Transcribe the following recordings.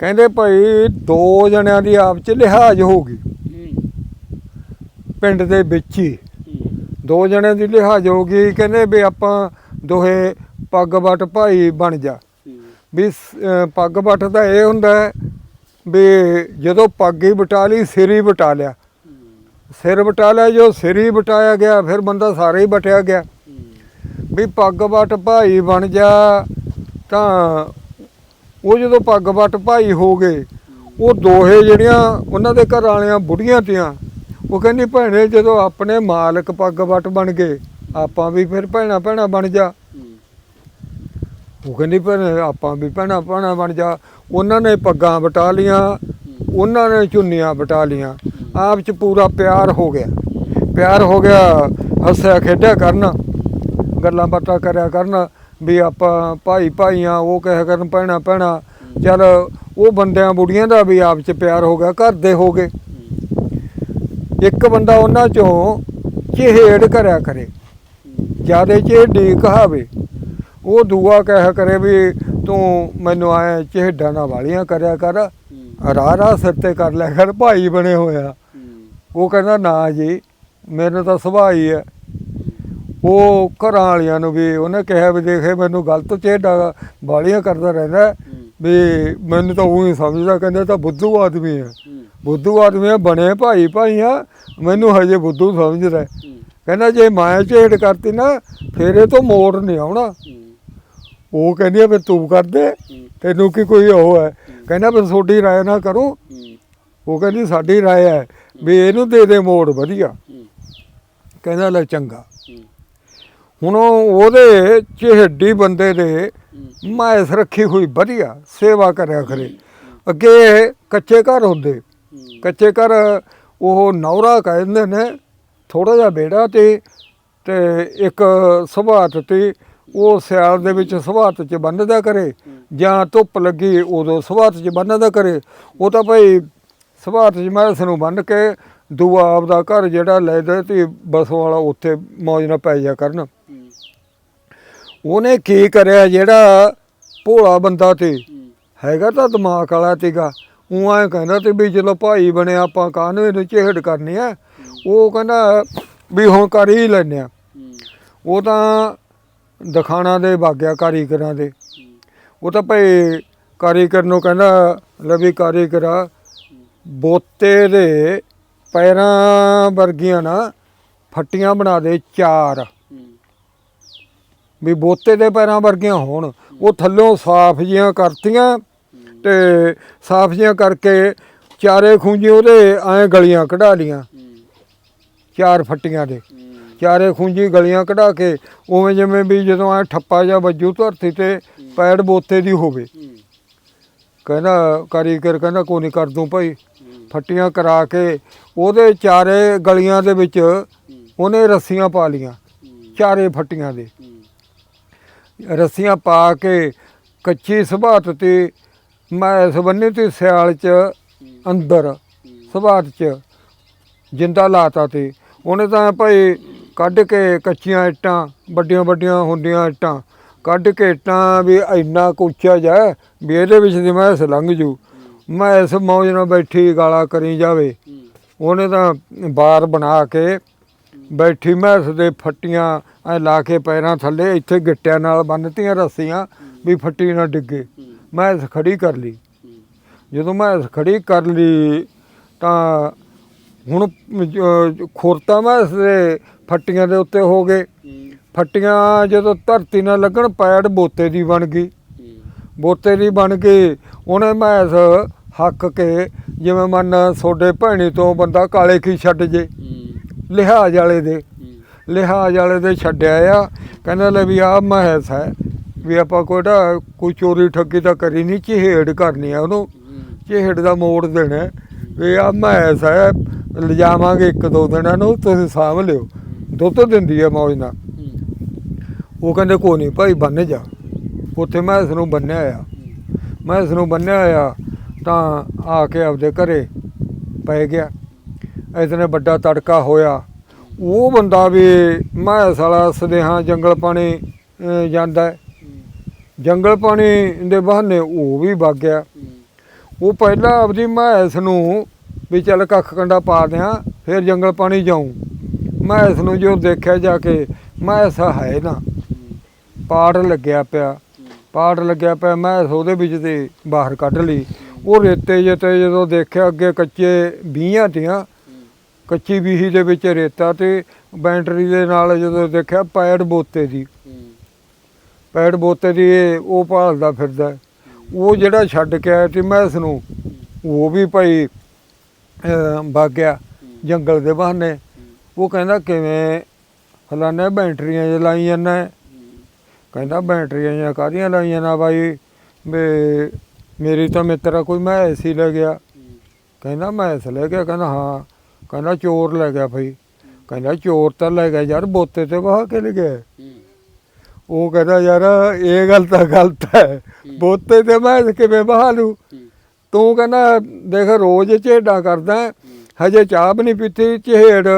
ਕਹਿੰਦੇ ਭਾਈ ਦੋ ਜਣਿਆਂ ਦੀ ਆਪ ਚ ਲਿਹਾਜ਼ ਹੋ। ਗਈ ਪਿੰਡ ਦੇ ਵਿੱਚ ਹੀ। ਦੋ ਜਣਿਆਂ ਦੀ ਲਿਹਾਜ਼ ਹੋ ਗਈ ਕਹਿੰਦੇ ਵੀ ਆਪਾਂ ਦੋਹੇ ਪੱਗ ਵੱਟ ਭਾਈ ਬਣ ਜਾ। ਵੀ ਪੱਗ ਵੱਟ ਦਾ ਇਹ ਹੁੰਦਾ ਵੀ ਜਦੋਂ ਪੱਗ ਹੀ ਬਟਾ ਲਈ ਸਿਰ ਹੀ ਬਟਾ ਲਿਆ। ਸਿਰ ਬਟਾ ਲਿਆ ਜੋ ਸਿਰ ਹੀ ਬਟਾਇਆ ਗਿਆ ਫਿਰ ਬੰਦਾ ਸਾਰਾ ਹੀ ਬਟਿਆ ਗਿਆ। ਵੀ ਪੱਗ ਵੱਟ ਭਾਈ ਬਣ ਜਾ ਤਾਂ ਉਹ ਜਦੋਂ ਪੱਗ ਵੱਟ ਭਾਈ ਹੋ ਗਏ, ਉਹ ਦੋਹੇ ਜਿਹੜੀਆਂ ਉਹਨਾਂ ਦੇ ਘਰ ਵਾਲੀਆਂ ਬੁੜੀਆਂ ਤੀਆਂ, ਉਹ ਕਹਿੰਦੀ ਭੈਣੇ ਜਦੋਂ ਆਪਣੇ ਮਾਲਕ ਪੱਗ ਵੱਟ ਬਣ ਗਏ, ਆਪਾਂ ਵੀ ਫਿਰ ਭੈਣਾ ਭੈਣਾ ਬਣ ਜਾ। ਉਹ ਕਹਿੰਦੀ ਭੈਣੇ ਆਪਾਂ ਵੀ ਭੈਣਾ ਭੈਣਾ ਬਣ ਜਾ। ਉਹਨਾਂ ਨੇ ਪੱਗਾਂ ਬਟਾ ਲੀਆਂ, ਉਹਨਾਂ ਨੇ ਚੁੰਨੀਆਂ ਬਟਾ ਲੀਆਂ। ਆਪ ਚ ਪੂਰਾ ਪਿਆਰ ਹੋ ਗਿਆ। ਪਿਆਰ ਹੋ ਗਿਆ, ਹੱਸਿਆ ਖੇਡਿਆ ਕਰਨਾ, ਗੱਲਾਂ ਬਾਤਾਂ ਕਰਿਆ ਕਰਨਾ ਵੀ ਆਪਾਂ ਭਾਈ ਭਾਈਆਂ ਉਹ ਕਹਿ ਕਰਨ ਭੈਣਾ ਭੈਣਾ ਚਲ ਉਹ ਬੰਦਿਆਂ ਬੁੜੀਆਂ ਦਾ ਵੀ ਆਪ ਚ ਪਿਆਰ ਹੋ ਗਿਆ ਘਰ ਦੇ ਹੋ ਗਏ। ਇੱਕ ਬੰਦਾ ਉਹਨਾਂ ਚੋਂ ਚਿਹੜ ਕਰਿਆ ਕਰੇ ਜਿਆਦੇ ਚਿਹੜੀ ਕਹਾਵੇ। ਉਹ ਦੂਆ ਕਹਿ ਕਰੇ ਵੀ ਤੂੰ ਮੈਨੂੰ ਆਏ ਚਿਹੜਾ ਨਾ ਵਾਲੀਆਂ ਕਰਿਆ ਕਰ ਰਾਹ ਰਾਹ ਸਿਰ ਤੇ ਕਰ ਲਿਆ ਕਰ ਭਾਈ ਬਣੇ ਹੋਇਆ। ਉਹ ਕਹਿੰਦਾ ਨਾ ਜੀ ਮੈਨੂੰ ਤਾਂ ਸੁਭਾਅ ਹੀ ਹੈ। ਉਹ ਘਰਾਂ ਵਾਲਿਆਂ ਨੂੰ ਵੀ ਉਹਨੇ ਕਿਹਾ ਵੀ ਦੇਖੇ ਮੈਨੂੰ ਗਲਤ ਚਿਹੜਾ ਵਾਲੀਆਂ ਕਰਦਾ ਰਹਿੰਦਾ ਵੀ ਮੈਨੂੰ ਤਾਂ ਉਹੀ ਸਮਝਦਾ ਕਹਿੰਦਾ ਤਾਂ ਬੁੱਧੂ ਆਦਮੀ ਹੈ। ਬੁੱਧੂ ਆਦਮੀ ਹੈ ਬਣੇ ਭਾਈ ਭਾਈ ਆ ਮੈਨੂੰ ਹਜੇ ਬੁੱਧੂ ਸਮਝਦਾ ਹੈ। ਕਹਿੰਦਾ ਜੇ ਮੈਂ ਝੇੜ ਕਰਤੀ ਨਾ ਫੇਰ ਇਹ ਤੋਂ ਮੋੜ ਨਹੀਂ ਆਉਣਾ। ਉਹ ਕਹਿੰਦੀ ਆ ਵੀ ਤੂੰ ਕਰ ਦੇ ਤੈਨੂੰ ਕੀ ਕੋਈ ਉਹ ਹੈ। ਕਹਿੰਦਾ ਵੀ ਤੁਹਾਡੀ ਰਾਏ ਨਾ ਕਰੋ। ਉਹ ਕਹਿੰਦੀ ਸਾਡੀ ਰਾਏ ਹੈ ਵੀ ਇਹਨੂੰ ਦੇ ਦੇ ਮੋੜ ਵਧੀਆ। ਕਹਿੰਦਾ ਲੈ ਚੰਗਾ। ਹੁਣ ਉਹਦੇ ਚਿਹੜੀ ਬੰਦੇ ਦੇ ਮੈਸ ਰੱਖੀ ਹੋਈ ਵਧੀਆ, ਸੇਵਾ ਕਰਿਆ ਕਰੇ। ਅੱਗੇ ਕੱਚੇ ਘਰ ਹੁੰਦੇ। ਕੱਚੇ ਘਰ ਉਹ ਨੌਰਾ ਕਹਿੰਦੇ ਨੇ ਥੋੜਾ ਜਿਹਾ ਬੇੜਾ ਤੇ ਤੇ ਇੱਕ ਸੁਭਾਤ ਤੇ ਉਹ ਸਿਆਲ ਦੇ ਵਿੱਚ ਸੁਭਾਤ ਚ ਬੰਨਦਾ ਕਰੇ, ਜਾਂ ਧੁੱਪ ਲੱਗੀ ਉਦੋਂ ਸੁਭਾਤ ਚ ਬੰਨਦਾ ਕਰੇ। ਉਹ ਤਾਂ ਭਾਈ ਸੁਭਾਤ ਚ ਮੈਸ ਨੂੰ ਬੰਨ ਕੇ ਦੂਆ ਆਪਦਾ ਘਰ ਜਿਹੜਾ ਲੈ ਦੇ ਤੇ ਬਸੋਂ ਵਾਲਾ ਉੱਥੇ ਮੌਜ ਨਾ ਪੈ ਜਾ ਕਰਨ। ਉਹਨੇ ਕੀ ਕਰਿਆ ਜਿਹੜਾ ਭੋਲਾ ਬੰਦਾ ਤੇ? ਹੈਗਾ ਤਾਂ ਦਿਮਾਗ ਵਾਲਾ ਤੀਗਾ। ਉਹ ਐਂ ਕਹਿੰਦਾ ਤੇ ਵੀ ਚਲੋ ਭਾਈ ਬਣਿਆ ਆਪਾਂ ਕਾਹਨੂੰ ਇਹਨੂੰ ਝੇੜ ਕਰਨੀ ਆ? ਉਹ ਕਹਿੰਦਾ ਵੀ ਹੁਣ ਕਰ ਹੀ ਲੈਨੇ ਆ। ਉਹ ਤਾਂ ਦਿਖਾਣਾ ਦੇ, ਬਾਗਿਆ ਕਾਰੀਗਰਾਂ ਦੇ। ਉਹ ਤਾਂ ਭਾਈ ਕਾਰੀਗਰ ਨੂੰ ਕਹਿੰਦਾ, ਲੈ ਵੀ ਕਾਰੀਗਰਾ ਬੋਤੇ ਦੇ ਪੈਰਾਂ ਵਰਗੀਆਂ ਨਾ ਫੱਟੀਆਂ ਬਣਾ ਦੇ ਚਾਰ। ਵੀ ਬੋਤੇ ਦੇ ਪੈਰਾਂ ਵਰਗੀਆਂ ਹੋਣ। ਉਹ ਥੱਲੋਂ ਸਾਫ਼ ਜੀਆਂ ਕਰਤੀਆਂ ਤੇ ਸਾਫ਼ ਜੀਆਂ ਕਰਕੇ ਚਾਰੇ ਖੂੰਜੀ ਉਹਦੇ ਐ ਗਲੀਆਂ ਕਢਾ ਲੀਆਂ। ਚਾਰ ਫੱਟੀਆਂ ਦੇ। ਚਾਰੇ ਖੂੰਜੀ ਗਲੀਆਂ ਕਢਾ ਕੇ ਉਵੇਂ ਜਿਵੇਂ ਵੀ ਜਦੋਂ ਐ ਠੱਪਾ ਜਾਂ ਵੱਜੂ ਧਰਤੀ ਤੇ ਪੈੜ ਬੋਤੇ ਦੀ ਹੋਵੇ। ਕਹਿੰਦਾ ਕਾਰੀਗਰ ਕਹਿੰਦਾ, ਕੋਈ ਨਹੀਂ ਕਰ ਦੂੰ ਭਾਈ। ਫੱਟੀਆਂ ਕਰਾ ਕੇ ਉਹਦੇ ਚਾਰੇ ਗਲੀਆਂ ਦੇ ਵਿੱਚ ਉਹਨੇ ਰੱਸੀਆਂ ਪਾ ਲੀਆਂ, ਚਾਰੇ ਫੱਟੀਆਂ ਦੇ। ਰੱਸੀਆਂ ਪਾ ਕੇ ਕੱਚੀ ਸੁਭਾਤ ਤੇ ਮੈਂ ਸਬੰਨੇ ਤੇ ਸਿਆਲ ਚ ਅੰਦਰ ਸੁਭਾਤ ਚ ਜਿੰਦਾ ਲਾਤਾ ਤੇ। ਉਹਨੇ ਤਾਂ ਭਾਈ ਕੱਢ ਕੇ ਕੱਚੀਆਂ ਇੱਟਾਂ, ਵੱਡੀਆਂ ਵੱਡੀਆਂ ਹੁੰਦੀਆਂ ਇੱਟਾਂ, ਕੱਢ ਕੇ ਇੱਟਾਂ ਵੀ ਇੰਨਾ ਕੁ ਉੱਚਾ ਜਾ ਵੀ ਇਹਦੇ ਵਿੱਚ ਦੀ ਮੈਂ ਲੰਘ ਜੂ। ਮੈਂ ਇਸ ਮੌਜ ਨਾਲ ਬੈਠੀ ਗਾਲਾਂ ਕਰੀ ਜਾਵੇ। ਉਹਨੇ ਤਾਂ ਬਾਰ ਬਣਾ ਕੇ ਬੈਠੀ ਮੈਸ ਦੇ ਫੱਟੀਆਂ ਐ ਲਾ ਕੇ ਪੈਰਾਂ ਥੱਲੇ ਇੱਥੇ ਗਿੱਟਿਆਂ ਨਾਲ ਬੰਨਤੀਆਂ ਰੱਸੀਆਂ ਵੀ ਫੱਟੀ ਨਾ ਡਿੱਗੇ। ਮੈਂ ਇਸ ਖੜੀ ਕਰ ਲਈ। ਜਦੋਂ ਮੈਂ ਇਸ ਖੜੀ ਕਰ ਲਈ ਤਾਂ ਹੁਣ ਜ- ਖੁਰਤਾ ਮੈਸ ਦੇ ਫੱਟੀਆਂ ਦੇ ਉੱਤੇ ਹੋ ਗਏ। ਫੱਟੀਆਂ ਜਦੋਂ ਧਰਤੀ ਨਾਲ ਲੱਗਣ, ਪੈੜ ਬੋਤੇ ਦੀ ਬਣ ਗਈ। ਬੋਤੇ ਦੀ ਬਣ ਕੇ ਉਹਨੇ ਮੈਂ ਇਸ ਹੱਕ ਕੇ ਜਿਵੇਂ ਮੰਨ ਸੋਡੇ ਭੈਣੀ ਤੋਂ ਬੰਦਾ ਕਾਲੇ ਕੀ ਛੱਡ ਜੇ। ਲਿਹਾਜ਼ ਵਾਲੇ ਦੇ। ਲਿਹਾਜ਼ ਵਾਲੇ ਦੇ ਛੱਡਿਆ ਆ। ਕਹਿੰਦਾ ਲੈ ਵੀ ਆ ਮਹਿਸ ਹੈ ਵੀ ਆਪਾਂ ਕੋਈਦਾ ਕੋਈ ਚੋਰੀ ਠੱਗੀ ਤਾਂ ਕਰੀ ਨਹੀਂ ਚਿਹੜ ਕਰਨੀ ਆ ਉਹਨੂੰ। ਚਿਹੜ ਦਾ ਮੋੜ ਦੇਣਾ। ਵੀ ਆ ਮਹਿਸ ਹੈ ਲਿਜਾਵਾਂਗੇ ਇੱਕ ਦੋ ਦਿਨਾਂ ਨੂੰ ਤੁਸੀਂ ਸਾਂਭ ਲਿਓ। ਦੁੱਧ ਦਿੰਦੀ ਆ ਮੌਜ ਨਾਲ। ਉਹ ਕਹਿੰਦੇ ਕੋਈ ਨਹੀਂ ਭਾਈ ਬੰਨ ਜਾ। ਉੱਥੇ ਮੈਂ ਇਸ ਨੂੰ ਬੰਨਿਆ ਆ। ਮੈਂ ਇਸ ਨੂੰ ਬੰਨਿਆ ਆ ਤਾਂ ਆ ਕੇ ਆਪਦੇ ਘਰੇ ਪੈ ਗਿਆ। ਇਤਨੇ ਵੱਡਾ ਤੜਕਾ ਹੋਇਆ। ਉਹ ਬੰਦਾ ਵੀ ਮੈਂ ਸਾਲਾ ਸਦੇਹਾ ਜੰਗਲ ਪਾਣੀ ਜਾਂਦਾ ਜੰਗਲ ਪਾਣੀ ਦੇ ਬਹਾਨੇ ਉਹ ਵੀ ਵਗ ਗਿਆ। ਉਹ ਪਹਿਲਾਂ ਆਪਦੀ ਮੈਸ ਨੂੰ ਵੀ ਚੱਲ ਕੱਖ ਕੰਡਾ ਪਾ ਦਿਆਂ, ਫਿਰ ਜੰਗਲ ਪਾਣੀ ਜਾਉਂ ਮੈਸ ਨੂੰ ਜੋ ਦੇਖਿਆ ਜਾ ਕੇ ਮੈਸ ਹੈ ਨਾ, ਪਾੜ ਲੱਗਿਆ ਪਿਆ। ਪਾੜ ਲੱਗਿਆ ਪਿਆ ਮੈਂ ਉਹਦੇ ਵਿੱਚ ਤੇ ਬਾਹਰ ਕੱਢ ਲਈ। ਉਹ ਰੇਤੇ ਜਿਹੇ ਤੇ ਜਦੋਂ ਦੇਖਿਆ ਅੱਗੇ ਕੱਚੇ ਬੀਹਾਂ ਤੀਆਂ ਕੱਚੀ ਬੀਹੀ ਦੇ ਵਿੱਚ ਰੇਤਾ ਤੇ ਬੈਟਰੀ ਦੇ ਨਾਲ ਜਦੋਂ ਦੇਖਿਆ ਪੈੜ ਬੋਤੇ ਦੀ। ਪੈੜ ਬੋਤੇ ਦੀ ਉਹ ਭਾਲਦਾ ਫਿਰਦਾ। ਉਹ ਜਿਹੜਾ ਛੱਡ ਕੇ ਆਇਆ ਤੇ ਮੈਂ ਇਸ ਨੂੰ ਉਹ ਵੀ ਭਾਈ ਅਹ, ਗਿਆ ਜੰਗਲ ਦੇ ਬਹਾਨੇ। ਉਹ ਕਹਿੰਦਾ ਕਿਵੇਂ ਫਲਾਣੇ ਬੈਟਰੀਆਂ ਜਿ ਲਾਈ ਜਾਂਦਾ ਕਹਿੰਦਾ ਬੈਟਰੀਆਂ ਜਾਂ ਕਾਹਦੀਆਂ ਲਾਈਆਂ ਨਾ ਬਾਈ? ਵੀ ਮੇਰੀ ਤਾਂ ਮਿੱਤਰਾ ਕੋਈ ਮੈਂ ਐਸੀ ਲੈ ਗਿਆ। ਕਹਿੰਦਾ ਮੈਂ ਇਸ ਲੈ ਗਿਆ ਕਹਿੰਦਾ ਹਾਂ। ਕਹਿੰਦਾ ਚੋਰ ਲੈ ਗਿਆ ਭਾਈ ਕਹਿੰਦਾ ਚੋਰ ਤਾਂ ਲੈ ਗਿਆ ਯਾਰ ਬੋਤੇ ਤੇ ਵਾਹ ਕੇ ਲੈ ਗਿਆ। ਉਹ ਕਹਿੰਦਾ ਯਾਰ ਇਹ ਗੱਲ ਤਾਂ ਗਲਤ ਹੈ। ਬੋਤੇ ਤੇ ਮੈਂ ਕਿਵੇਂ ਬਹਾ ਲੂ? ਤੂੰ ਕਹਿੰਦਾ ਦੇਖ ਰੋਜ਼ ਝੇਡਾ ਕਰਦਾ। ਹਜੇ ਚਾਹ ਵੀ ਨਹੀਂ ਪੀਤੀ ਝੇੜ।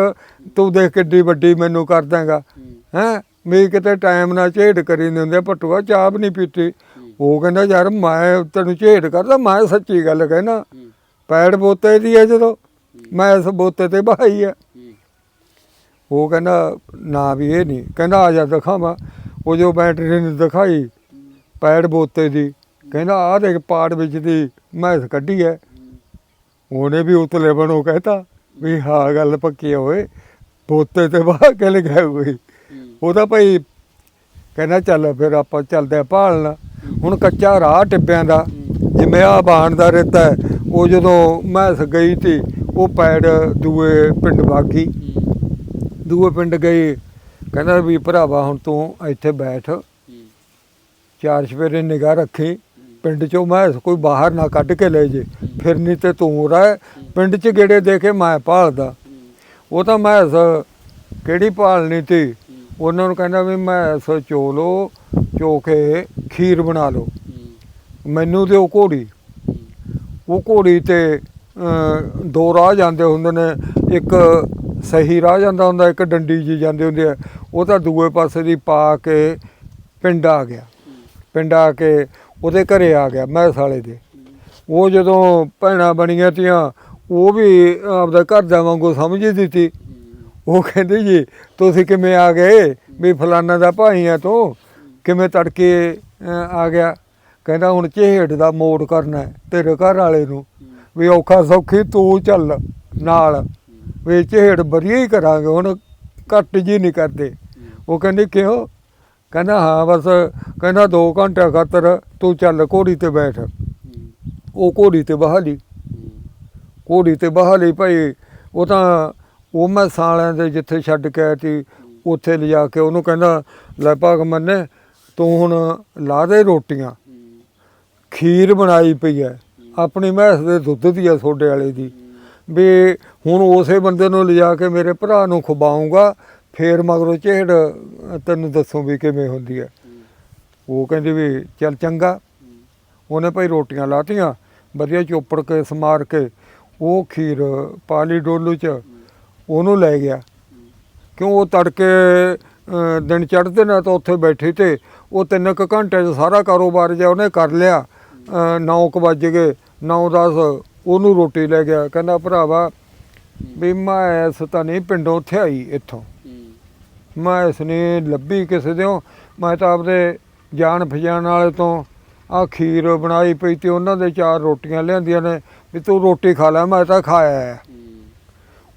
ਤੂੰ ਦੇਖ ਕਿੱਡੀ ਵੱਡੀ ਮੈਨੂੰ ਕਰ ਦਾਂਗਾ ਹੈ। ਵੀ ਕਿਤੇ ਟਾਈਮ ਨਾਲ ਝੇੜ ਕਰੀ ਨਹੀਂ ਹੁੰਦੇ ਭਟੂਆ ਚਾਹ ਵੀ ਨਹੀਂ ਪੀਤੀ। ਉਹ ਕਹਿੰਦਾ ਯਾਰ ਮੈਂ ਤੈਨੂੰ ਝੇੜ ਕਰਦਾ ਮੈਂ ਸੱਚੀ ਗੱਲ ਕਹਿਣਾ। ਪੈੜ ਬੋਤੇ ਦੀ ਹੈ ਜਦੋਂ। ਮੈਂ ਇਸ ਬੋਤੇ ਤੇ ਬਹਾਈ ਹੈ ਉਹ ਕਹਿੰਦਾ ਨਾ ਵੀ ਇਹ ਨਹੀਂ। ਕਹਿੰਦਾ ਆ ਜਾ ਦਿਖਾਵਾਂ। ਉਹ ਜੋ ਬੈਟਰੀ ਨੇ ਦਿਖਾਈ ਪੈੜ ਬੋਤੇ ਦੀ। ਕਹਿੰਦਾ ਆਹ ਦੇਖ ਪਾੜ ਵਿੱਚ ਦੀ ਮੈਸ ਕੱਢੀ ਹੈ ਉਹਨੇ ਵੀ ਉਤਲੇ ਬਣੋ ਕਹਤਾ ਵੀ ਹਾਂ ਗੱਲ ਪੱਕੀ ਆ ਓਏ। ਬੋਤੇ ਤੇ ਬਾਹ ਕੇ ਲਗਾਏ ਹੋਏ। ਉਹਦਾ ਭਾਈ ਕਹਿੰਦਾ ਚੱਲ ਫਿਰ ਆਪਾਂ ਚੱਲਦੇ ਆ ਭਾਲਣ। ਹੁਣ ਕੱਚਾ ਰਾਹ ਟਿੱਬਿਆਂ ਦਾ। ਜਿਵੇਂ ਆ ਬਾਣ ਦਾ ਰੇਤਾ ਉਹ ਜਦੋਂ ਮੈਸ ਗਈ ਤੀ ਉਹ ਪੈੜ ਦੂਏ ਪਿੰਡ ਬਾਗੀ। ਦੂਏ ਪਿੰਡ ਗਈ ਕਹਿੰਦਾ ਵੀ ਭਰਾਵਾ ਹੁਣ ਤੂੰ ਇੱਥੇ ਬੈਠ। ਚਾਰ ਸਵੇਰੇ ਨਿਗਾਹ ਰੱਖੀ। ਪਿੰਡ ਚੋਂ ਮੈਂ ਕੋਈ ਬਾਹਰ ਨਾ ਕੱਢ ਕੇ ਲੈ ਜੇ। ਫਿਰ ਨਹੀਂ ਤੇ ਤੂੰ ਰਹਿ। ਪਿੰਡ 'ਚ ਗੇੜੇ ਦੇ ਕੇ ਮੈਂ ਭਾਲਦਾ। ਉਹ ਤਾਂ ਮੈਂ ਕਿਹੜੀ ਭਾਲਣੀ ਤੀ? ਉਹਨਾਂ ਨੂੰ ਕਹਿੰਦਾ ਵੀ ਮੈਂ ਸੋ ਚੋ ਲੋ ਚੋ ਕੇ ਖੀਰ ਬਣਾ ਲਓ। ਮੈਨੂੰ ਦਿਓ ਘੋੜੀ। ਉਹ ਘੋੜੀ ਤੇ ਦੋ ਰਾਹ ਜਾਂਦੇ ਹੁੰਦੇ ਨੇ। ਇੱਕ ਸਹੀ ਰਾਹ ਜਾਂਦਾ ਹੁੰਦਾ, ਇੱਕ ਡੰਡੀ ਜੀ ਜਾਂਦੇ ਹੁੰਦੇ ਆ। ਉਹ ਤਾਂ ਦੂਏ ਪਾਸੇ ਦੀ ਪਾ ਕੇ ਪਿੰਡ ਆ ਗਿਆ। ਪਿੰਡ ਆ ਕੇ ਉਹਦੇ ਘਰੇ ਆ ਗਿਆ ਮੈਂ ਸਾਲੇ ਦੇ। ਉਹ ਜਦੋਂ ਭੈਣਾਂ ਬਣੀਆਂ ਤੀਆਂ, ਉਹ ਵੀ ਆਪਦਾ ਘਰ ਦਾ ਵਾਂਗੂ ਸਮਝਦੀ ਦਿੱਤੀ। ਉਹ ਕਹਿੰਦੇ ਜੀ, ਤੁਸੀਂ ਕਿਵੇਂ ਆ ਗਏ? ਵੀ ਫਲਾਨਾ ਦਾ ਭਾਈ ਆ ਤੂੰ। ਕਿਵੇਂ ਤੜਕੇ ਆ ਗਿਆ? ਕਹਿੰਦਾ, ਹੁਣ ਝੇੜ ਦਾ ਮੋੜ ਕਰਨਾ ਤੇਰੇ ਘਰ ਵਾਲੇ ਨੂੰ। ਵੀ ਔਖਾ ਸੌਖੀ ਤੂੰ ਚੱਲ ਨਾਲ। ਵੀ ਝੇੜ ਵਧੀਆ ਹੀ ਕਰਾਂਗੇ, ਹੁਣ ਘੱਟ ਜੀ ਨਹੀਂ ਕਰਦੇ। ਉਹ ਕਹਿੰਦੇ, ਕਿਉਂ? ਕਹਿੰਦਾ, ਹਾਂ, ਬਸ ਕਹਿੰਦਾ 2 ਘੰਟੇ ਖਾਤਰ ਤੂੰ ਚੱਲ ਘੋੜੀ ਤੇ ਬੈਠ। ਉਹ ਘੋੜੀ ਤੇ ਬਹਾਲੀ। ਘੋੜੀ ਤੇ ਬਹਾਲੀ ਭਾਈ, ਉਹ ਤਾਂ ਉਹ ਮੈਂ ਸਾਲਿਆਂ ਦੇ ਜਿੱਥੇ ਛੱਡ ਕੇ ਆਇਆ ਸੀ, ਉੱਥੇ ਲਿਜਾ ਕੇ ਉਹਨੂੰ ਕਹਿੰਦਾ, ਲੈ ਭਾਗ ਮੰਨੇ, ਤੂੰ ਹੁਣ ਲਾ ਦੇ ਰੋਟੀਆਂ। ਖੀਰ ਬਣਾਈ ਪਈ ਹੈ ਆਪਣੀ ਮਹਿਸ ਦੇ ਦੁੱਧ ਦੀ ਆ ਤੁਹਾਡੇ ਵਾਲੇ ਦੀ। ਵੀ ਹੁਣ ਉਸੇ ਬੰਦੇ ਨੂੰ ਲਿਜਾ ਕੇ ਮੇਰੇ ਭਰਾ ਨੂੰ ਖਵਾਉਂਗਾ ਫੇਰ ਮਗਰੋਂ ਝੇੜ ਤੈਨੂੰ ਦੱਸੂ ਵੀ ਕਿਵੇਂ ਹੁੰਦੀ ਹੈ ਉਹ ਕਹਿੰਦੀ ਵੀ ਚੱਲ ਚੰਗਾ। ਉਹਨੇ ਭਾਈ ਰੋਟੀਆਂ ਲਾਤੀਆਂ, ਵਧੀਆ ਚੋਪੜ ਕੇ ਸਮਾਰ ਕੇ, ਉਹ ਖੀਰ ਪਾਲੀ ਡੋਲੂ ਚ, ਉਹਨੂੰ ਲੈ ਗਿਆ। ਕਿਉਂ ਉਹ ਤੜਕੇ ਦਿਨ ਚੜ੍ਹਦੇ ਨਾ ਤਾਂ ਉੱਥੇ ਬੈਠੇ ਤੇ ਉਹ ਤਿੰਨ ਕੁ ਘੰਟੇ 'ਚ ਸਾਰਾ ਕਾਰੋਬਾਰ ਜਿਹਾ ਉਹਨੇ ਕਰ ਲਿਆ। 9 ਕੁ ਵੱਜ ਗਏ। 9-10 ਉਹਨੂੰ ਰੋਟੀ ਲੈ ਗਿਆ। ਕਹਿੰਦਾ ਭਰਾਵਾ ਵੀ ਮੈਂ ਇਸ ਤਾਂ ਨਹੀਂ ਪਿੰਡੋਂ ਉੱਥੇ ਆਈ ਇੱਥੋਂ ਮੈਂ ਇਸ ਨੇ ਲੱਭੀ ਕਿਸੇ ਦਿਓ। ਮੈਂ ਤਾਂ ਆਪਦੇ ਜਾਣ ਪਛਾਣ ਵਾਲੇ ਤੋਂ ਆ ਖੀਰ ਬਣਾਈ ਪਈ ਤੇ ਉਹਨਾਂ ਦੇ ਚਾਰ ਰੋਟੀਆਂ ਲਿਆਂਦੀਆਂ ਨੇ ਵੀ ਤੂੰ ਰੋਟੀ ਖਾ ਲੈ ਮੈਂ ਤਾਂ ਖਾਇਆ।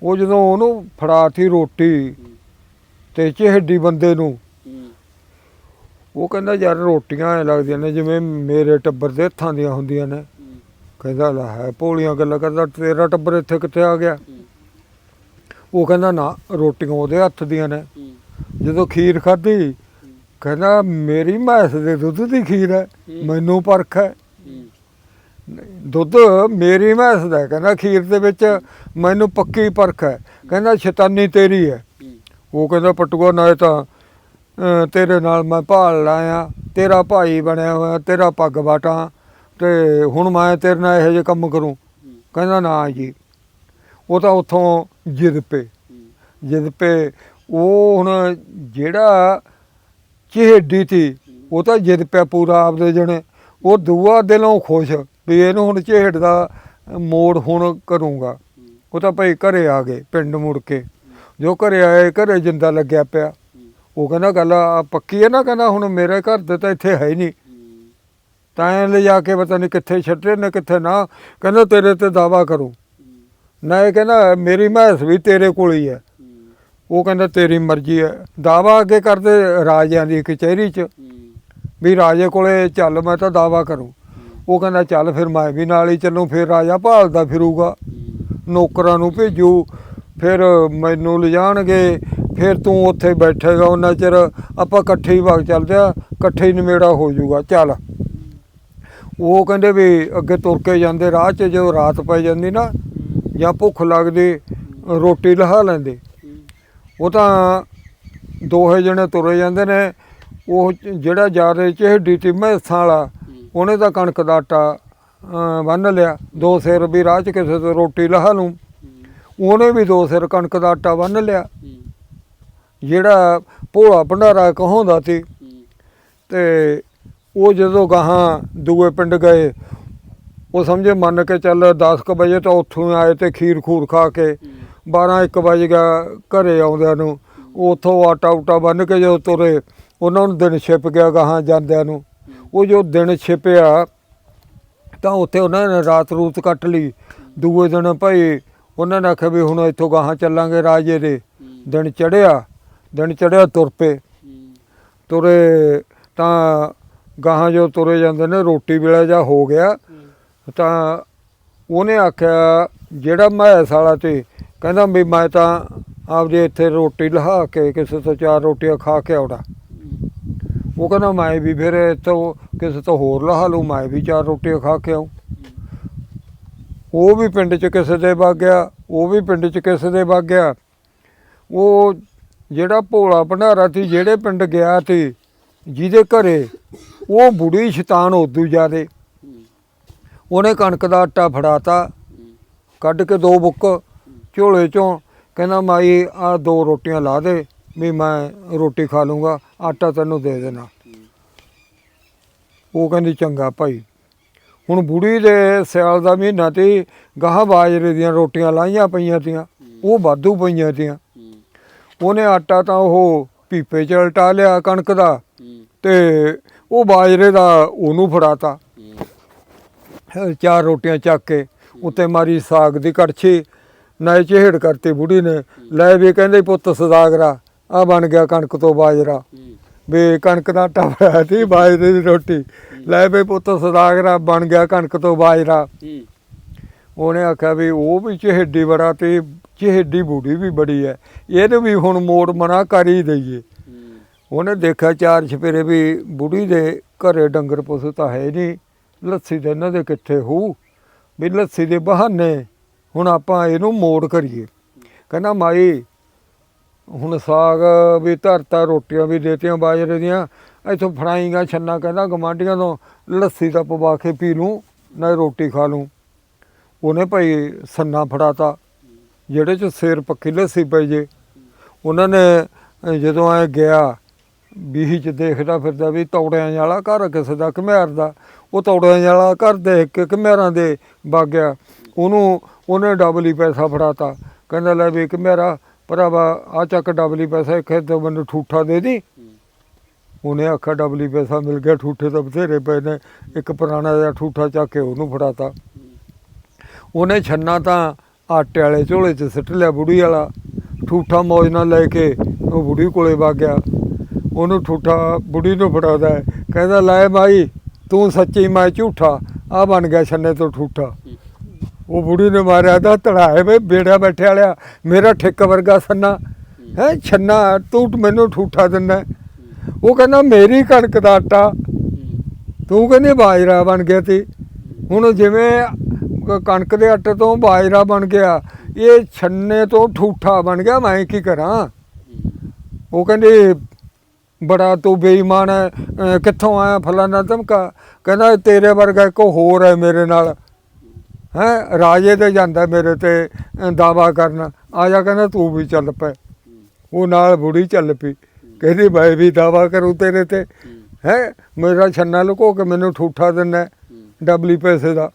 ਉਹ ਜਦੋਂ ਉਹਨੂੰ ਫੜਾਤੀ ਰੋਟੀ ਤੇ ਚਿਹੜੀ ਬੰਦੇ ਨੂੰ। ਉਹ ਕਹਿੰਦਾ ਯਾਰ ਰੋਟੀਆਂ ਐ ਲੱਗਦੀਆਂ ਨੇ ਜਿਵੇਂ ਮੇਰੇ ਟੱਬਰ ਦੇ ਹੱਥਾਂ ਦੀਆਂ ਹੁੰਦੀਆਂ ਨੇ। ਕਹਿੰਦਾ ਲੈ ਹੈ ਭੋਲੀਆਂ ਗੱਲਾਂ ਕਰਦਾ, ਤੇਰਾ ਟੱਬਰ ਇੱਥੇ ਕਿੱਥੇ ਆ ਗਿਆ? ਉਹ ਕਹਿੰਦਾ ਨਾ, ਰੋਟੀਆਂ ਉਹਦੇ ਹੱਥ ਦੀਆਂ ਨੇ। ਜਦੋਂ ਖੀਰ ਖਾਧੀ, ਕਹਿੰਦਾ ਮੇਰੀ ਮੈਸ ਦੇ ਦੁੱਧ ਦੀ ਖੀਰ ਹੈ, ਮੈਨੂੰ ਪਰਖ ਹੈ। ਦੁੱਧ ਮੇਰੀ ਮੈਸ ਦਾ ਕਹਿੰਦਾ ਖੀਰ ਦੇ ਵਿੱਚ ਮੈਨੂੰ ਪੱਕੀ ਪਰਖ ਹੈ। ਕਹਿੰਦਾ ਸ਼ੈਤਾਨੀ ਤੇਰੀ ਹੈ। ਉਹ ਕਹਿੰਦਾ ਪਟੂਆ ਨਾ ਤਾਂ ਤੇਰੇ ਨਾਲ ਮੈਂ ਭਾਲ ਲਾਇਆ, ਤੇਰਾ ਭਾਈ ਬਣਿਆ ਹੋਇਆ, ਤੇਰਾ ਪੱਗ ਬਾਟਾ ਤੇ ਹੁਣ ਮੈਂ ਤੇਰੇ ਨਾਲ ਇਹੋ ਜਿਹੇ ਕੰਮ ਕਰੂੰ। ਕਹਿੰਦਾ, ਨਾ ਜੀ। ਉਹ ਤਾਂ ਉੱਥੋਂ ਜਿੱਦ ਪੇ ਜਿੱਦ ਪੇ ਉਹ ਹੁਣ ਜਿਹੜਾ ਚਿਹੜੀ ਤੀ, ਉਹ ਤਾਂ ਜਿੱਦ ਪਿਆ ਪੂਰਾ ਆਪਦੇ ਜਣੇ। ਉਹ ਦੂਆ ਦਿਲੋਂ ਖੁਸ਼ ਵੀ ਇਹਨੂੰ ਹੁਣ ਝੇੜ ਦਾ ਮੋੜ ਹੁਣ ਕਰੂੰਗਾ। ਉਹ ਤਾਂ ਭਾਈ ਘਰੇ ਆ ਗਏ, ਪਿੰਡ ਮੁੜ ਕੇ। ਜੋ ਘਰੇ ਆਏ, ਘਰੇ ਜਿੰਦਾ ਲੱਗਿਆ ਪਿਆ। ਉਹ ਕਹਿੰਦਾ, ਗੱਲ ਪੱਕੀ ਹੈ ਨਾ? ਕਹਿੰਦਾ, ਹੁਣ ਮੇਰੇ ਘਰ ਦੇ ਤਾਂ ਇੱਥੇ ਹੈ ਹੀ ਨਹੀਂ। ਤਾਂ ਐਂ ਲਿਜਾ ਕੇ ਪਤਾ ਨਹੀਂ ਕਿੱਥੇ ਛੱਡੇ ਨੇ, ਕਿੱਥੇ ਨਾ। ਕਹਿੰਦਾ, ਤੇਰੇ ਤੇ ਦਾਵਾ ਕਰੂੰ। ਨਾ ਇਹ ਕਹਿੰਦਾ, ਮੇਰੀ ਮਹਿਸ ਵੀ ਤੇਰੇ ਕੋਲ ਹੀ ਹੈ। ਉਹ ਕਹਿੰਦਾ, ਤੇਰੀ ਮਰਜ਼ੀ ਹੈ। ਦਾਵਾ ਅੱਗੇ ਕਰਦੇ ਰਾਜਿਆਂ ਦੀ ਕਚਹਿਰੀ 'ਚ। ਵੀ ਰਾਜੇ ਕੋਲੇ, ਚੱਲ ਮੈਂ ਤਾਂ ਦਾਵਾ ਕਰੂੰ। ਉਹ ਕਹਿੰਦਾ, ਚੱਲ ਫਿਰ ਮੈਂ ਵੀ ਨਾਲ ਹੀ ਚੱਲੂ, ਫਿਰ ਰਾਜਾ ਭਾਲਦਾ ਫਿਰੂਗਾ। ਨੌਕਰਾਂ ਨੂੰ ਭੇਜੂ, ਫਿਰ ਮੈਨੂੰ ਲਿਜਾਣਗੇ, ਫਿਰ ਤੂੰ ਉੱਥੇ ਬੈਠੇਗਾ ਉਹਨਾਂ ਚਿਰ। ਆਪਾਂ ਇਕੱਠੇ ਹੀ ਵਗ ਚੱਲਦੇ ਆ, ਇਕੱਠੇ ਹੀ ਨਿਮੇੜਾ ਹੋ ਜਾਊਗਾ। ਚੱਲ। ਉਹ ਕਹਿੰਦੇ ਵੀ ਅੱਗੇ ਤੁਰ ਕੇ ਜਾਂਦੇ ਰਾਹ 'ਚ ਜਦੋਂ ਰਾਤ ਪੈ ਜਾਂਦੀ ਨਾ ਜਾਂ ਭੁੱਖ ਲੱਗਦੀ ਰੋਟੀ ਲਹਾ ਲੈਂਦੇ। ਉਹ ਤਾਂ ਦੋਹੇ ਜਣੇ ਤੁਰੇ ਜਾਂਦੇ ਨੇ। ਉਹ ਜਿਹੜਾ ਜਾ ਰਹੇ ਚਿਹੜੀ ਤੇ ਮੈਸਾਂ ਵਾਲਾ ਉਹਨੇ ਤਾਂ ਕਣਕ ਦਾ ਆਟਾ ਅਹ, ਬੰਨ ਲਿਆ। ਦੋ ਸਿਰ ਵੀ ਰਾਹ 'ਚ ਕਿਸੇ ਤੋਂ ਰੋਟੀ ਲਹਾ ਲੂੰ। ਉਹਨੇ ਵੀ ਦੋ ਸਿਰ ਕਣਕ ਦਾ ਆਟਾ ਬੰਨ ਲਿਆ। ਜਿਹੜਾ ਭੋਲਾ ਭੰਡਾਰਾ ਕਹਾਉਂਦਾ ਸੀ ਤੇ ਉਹ ਜਦੋਂ ਗਾਹਾਂ ਦੂਏ ਪਿੰਡ ਗਏ ਉਹ ਸਮਝੇ ਮੰਨ ਕੇ ਚੱਲ 10 ਕੁ ਵਜੇ ਤਾਂ ਉੱਥੋਂ ਆਏ ਤੇ ਖੀਰ ਖੂਰ ਖਾ ਕੇ 12 1 ਵਜੇ ਗਿਆ ਘਰੇ ਆਉਂਦਿਆਂ ਨੂੰ। ਉੱਥੋਂ ਆਟਾ ਉਟਾ ਬੰਨ ਕੇ ਜਦੋਂ ਤੁਰੇ ਉਹਨਾਂ ਨੂੰ ਦਿਨ ਛਿਪ ਗਿਆ ਗਾਹਾਂ ਜਾਂਦਿਆਂ ਨੂੰ। ਉਹ ਜੋ ਦਿਨ ਛਿਪਿਆ ਤਾਂ ਉੱਥੇ ਉਹਨਾਂ ਨੇ ਰਾਤ ਰੂਤ ਕੱਟ ਲਈ। ਦੂਏ ਦਿਨ ਭਾਈ ਉਹਨਾਂ ਨੇ ਆਖਿਆ ਵੀ ਹੁਣ ਇੱਥੋਂ ਗਾਹਾਂ ਚੱਲਾਂਗੇ ਰਾਜੇ ਦੇ। ਦਿਨ ਚੜਿਆ ਦਿਨ ਚੜਿਆ ਤੁਰ ਪਏ। ਤੁਰੇ ਤਾਂ ਗਾਹਾਂ ਜੋ ਤੁਰੇ ਜਾਂਦੇ ਨੇ, ਰੋਟੀ ਵੇਲਾ ਜਾ ਹੋ ਗਿਆ, ਤਾਂ ਉਹਨੇ ਆਖਿਆ, ਜਿਹੜਾ ਮੈਸ ਵਾਲਾ ਤੇ, ਕਹਿੰਦਾ ਵੀ ਮੈਂ ਤਾਂ ਆਪਦੇ ਇੱਥੇ ਰੋਟੀ ਲਹਾ ਕੇ, ਕਿਸੇ ਤੋਂ ਚਾਰ ਰੋਟੀਆਂ ਖਾ ਕੇ ਆਉਣਾ। ਉਹ ਕਹਿੰਦਾ, ਮੈਂ ਵੀ ਫਿਰ ਇੱਥੋਂ ਕਿਸੇ ਤੋਂ ਹੋਰ ਲਹਾ ਲੂ ਮੈਂ ਵੀ ਚਾਰ ਰੋਟੀਆਂ ਖਾ ਕੇ ਆਉਂ ਉਹ ਵੀ ਪਿੰਡ 'ਚ ਕਿਸੇ ਦੇ ਵਗ ਗਿਆ, ਉਹ ਵੀ ਪਿੰਡ 'ਚ ਕਿਸੇ ਦੇ ਵਗ ਗਿਆ। ਉਹ ਜਿਹੜਾ ਭੋਲਾ ਭੰਡਾਰਾ ਸੀ, ਜਿਹੜੇ ਪਿੰਡ ਗਿਆ ਸੀ ਜਿਹਦੇ ਘਰੇ ਉਹ ਬੁੜੀ ਸ਼ੈਤਾਨ ਉਦੋਂ ਜ਼ਿਆਦੇ। ਉਹਨੇ ਕਣਕ ਦਾ ਆਟਾ ਫੜਾਤਾ, ਕੱਢ ਕੇ ਦੋ ਬੁੱਕ ਝੋਲੇ ਚੋਂ, ਕਹਿੰਦਾ ਮਾਈ ਆ ਦੋ ਰੋਟੀਆਂ ਲਾ ਦੇ, ਵੀ ਮੈਂ ਰੋਟੀ ਖਾ ਲੂੰਗਾ, ਆਟਾ ਤੈਨੂੰ ਦੇ ਦੇਣਾ। ਉਹ ਕਹਿੰਦੀ, ਚੰਗਾ ਭਾਈ। ਹੁਣ ਬੁੜੀ ਦੇ ਸਿਆਲ ਦਾ ਮਹੀਨਾ ਤੇ ਗਾਹ ਬਾਜਰੇ ਦੀਆਂ ਰੋਟੀਆਂ ਲਾਈਆਂ ਪਈਆਂ ਤੀਆਂ, ਉਹ ਵਾਧੂ ਪਈਆਂ ਤੀਆਂ। ਉਹਨੇ ਆਟਾ ਤਾਂ ਉਹ ਪੀਪੇ ਚ ਉਲਟਾ ਲਿਆ ਕਣਕ ਦਾ, ਤੇ ਉਹ ਬਾਜਰੇ ਦਾ ਉਹਨੂੰ ਫੜਾਤਾ। ਚਾਰ ਰੋਟੀਆਂ ਚੱਕ ਕੇ ਉੱਤੇ ਮਾਰੀ ਸਾਗ ਦੀ ਕੜਛੀ ਨਾਲੇ ਚਿਹੜ ਕਰਤੀ ਬੁੜੀ ਨੇ। ਲੈ ਵੀ ਕਹਿੰਦੇ ਪੁੱਤ ਸਦਾਗਰਾ ਆ ਬਣ ਗਿਆ ਕਣਕ ਤੋਂ ਬਾਜਰਾ। ਵੀ ਕਣਕ ਦਾ ਆਟਾ ਬਣਾਇਆ ਸੀ ਬਾਜਰੇ ਦੀ ਰੋਟੀ। ਲੈ ਵੀ ਪੁੱਤ ਸਦਾਗਰਾ ਬਣ ਗਿਆ ਕਣਕ ਤੋਂ ਬਾਜਰਾ। ਉਹਨੇ ਆਖਿਆ ਵੀ ਉਹ ਵੀ ਚਿਹੜੀ ਬੜਾ ਤੇ ਚਿਹੜੀ ਬੁੜੀ ਵੀ ਬੜੀ ਹੈ ਇਹਨੂੰ ਵੀ ਹੁਣ ਮੋੜ ਮਨਾ ਕਰ ਹੀ ਦਈਏ। ਉਹਨੇ ਦੇਖਿਆ ਚਾਰ ਛਪੇਰੇ ਵੀ ਬੁੜੀ ਦੇ ਘਰੇ ਡੰਗਰ ਪਸ਼ੂ ਤਾਂ ਹੈ ਨਹੀਂ। ਲੱਸੀ ਤੇ ਇਹਨਾਂ ਦੇ ਕਿੱਥੇ ਹੋਊ? ਵੀ ਲੱਸੀ ਦੇ ਬਹਾਨੇ ਹੁਣ ਆਪਾਂ ਇਹਨੂੰ ਮੋੜ ਕਰੀਏ। ਕਹਿੰਦਾ ਮਾਈ, ਹੁਣ ਸਾਗ ਵੀ ਧਰਤਾ, ਰੋਟੀਆਂ ਵੀ ਦੇਤੀਆਂ ਬਾਜਰੇ ਦੀਆਂ, ਇੱਥੋਂ ਫੜਾਈਗਾ ਛੰਨਾ ਕਹਿੰਦਾ ਗਮਾਂਡੀਆਂ ਤੋਂ, ਲੱਸੀ ਤਾਂ ਪਵਾ ਕੇ ਪੀ ਲੂੰ ਨਾ ਰੋਟੀ ਖਾ ਲੂੰ। ਉਹਨੇ ਭਾਈ ਸੰਨਾ ਫੜਾਤਾ, ਜਿਹੜੇ ਚ ਸਿਰ ਪੱਕੀ ਲੱਸੀ ਪਈ ਜੇ। ਉਹਨਾਂ ਨੇ ਜਦੋਂ ਆ ਗਿਆ ਬੀਹੀ ਚ ਦੇਖਦਾ ਫਿਰਦਾ ਵੀ ਤੌੜਿਆਂ ਵਾਲਾ ਘਰ ਕਿਸੇ ਦਾ ਘਮਿਆਰ ਦਾ। ਉਹ ਤੌੜਿਆਂ ਵਾਲਾ ਘਰ ਦੇਖ ਕੇ ਘਮਿਆਰਾਂ ਦੇ ਵਗ ਗਿਆ। ਉਹਨੂੰ, ਉਹਨੇ ਡਬਲ ਹੀ ਪੈਸਾ ਫੜਾਤਾ। ਕਹਿੰਦਾ, ਲੈ ਵੀ ਘਮਿਆਰਾ, ਭਰਾਵਾ ਆ ਚੱਕ ਡਬਲ ਹੀ ਪੈਸਾ, ਇੱਕ ਤੋਂ ਮੈਨੂੰ ਠੂਠਾ ਦੇ ਦੀ। ਉਹਨੇ ਆਖਿਆ, ਡਬਲ ਹੀ ਪੈਸਾ ਮਿਲ ਗਿਆ, ਠੂਠੇ ਤਾਂ ਬਥੇਰੇ ਪਏ ਨੇ। ਇੱਕ ਪੁਰਾਣਾ ਜਿਹਾ ਠੂਠਾ ਚੱਕ ਕੇ ਉਹਨੂੰ ਫੜਾਤਾ। ਉਹਨੇ ਛੰਨਾ ਤਾਂ ਆਟੇ ਵਾਲੇ ਝੋਲੇ 'ਚ ਸਿੱਟ ਲਿਆ, ਬੁੜੀ ਵਾਲਾ। ਠੂਠਾ ਮੌਜ ਨਾਲ ਲੈ ਕੇ ਉਹ ਬੁੜੀ ਕੋਲੇ ਵਗ ਗਿਆ। ਉਹਨੂੰ ਠੂਠਾ ਬੁੜੀ ਨੂੰ ਫੜਾਦਾ ਕਹਿੰਦਾ, ਲੈ ਮਾਈ, ਤੂੰ ਸੱਚੀ ਮੈਂ ਝੂਠਾ, ਆ ਬਣ ਗਿਆ ਛੰਨੇ ਤੋਂ ਠੂਠਾ। ਉਹ ਬੁੜੀ ਨੇ ਮਾਰਿਆ ਦਾ ਤੜਾਏ ਵੇ ਬੇੜਾ ਬੈਠੇ ਵਾਲਿਆ, ਮੇਰਾ ਠਿੱਕ ਵਰਗਾ ਸੰਨਾ ਹੈ, ਛੰਨਾ, ਤੂੰ ਮੈਨੂੰ ਠੂਠਾ ਦਿੰਦਾ ਉਹ ਕਹਿੰਦਾ, ਮੇਰੀ ਕਣਕ ਦਾ ਆਟਾ। ਤੂੰ ਕਹਿੰਦੇ, ਬਾਜਰਾ ਬਣ ਗਿਆ ਤੇ। ਹੁਣ ਜਿਵੇਂ ਕਣਕ ਦੇ ਆਟੇ ਤੋਂ ਬਾਜਰਾ ਬਣ ਗਿਆ, ਇਹ ਛੰਨੇ ਤੋਂ ਠੂਠਾ ਬਣ ਗਿਆ, ਮੈਂ ਕੀ ਕਰਾਂ? ਉਹ ਕਹਿੰਦੇ ਬੜਾ ਤੂੰ ਬੇਈਮਾਨ ਹੈ ਅਹ ਕਿੱਥੋਂ ਆਇਆ ਫਲਾਨਾ ਧਮਕਾ? ਕਹਿੰਦਾ ਤੇਰੇ ਵਰਗਾ ਇੱਕ ਹੋਰ ਹੈ ਮੇਰੇ ਨਾਲ। ਹੈ, ਰਾਜੇ ਤੇ ਜਾਂਦਾ ਮੇਰੇ ਤੇ ਦਾਵਾ ਕਰਨ। ਆ ਜਾ ਕਹਿੰਦਾ ਤੂੰ ਵੀ ਚੱਲ ਪੈ। ਉਹ ਨਾਲ ਬੁੜੀ ਚੱਲ ਪਈ। ਕਹਿੰਦੀ ਮੈਂ ਵੀ ਦਾਵਾ ਕਰੂ ਤੇਰੇ ਤੇ। ਹੈ, ਮੇਰਾ ਛੰਨਾ ਲੁਕੋ ਕੇ ਮੈਨੂੰ ਠੂਠਾ ਦਿੰਦਾ ਡਬਲੀ ਪੈਸੇ ਦਾ।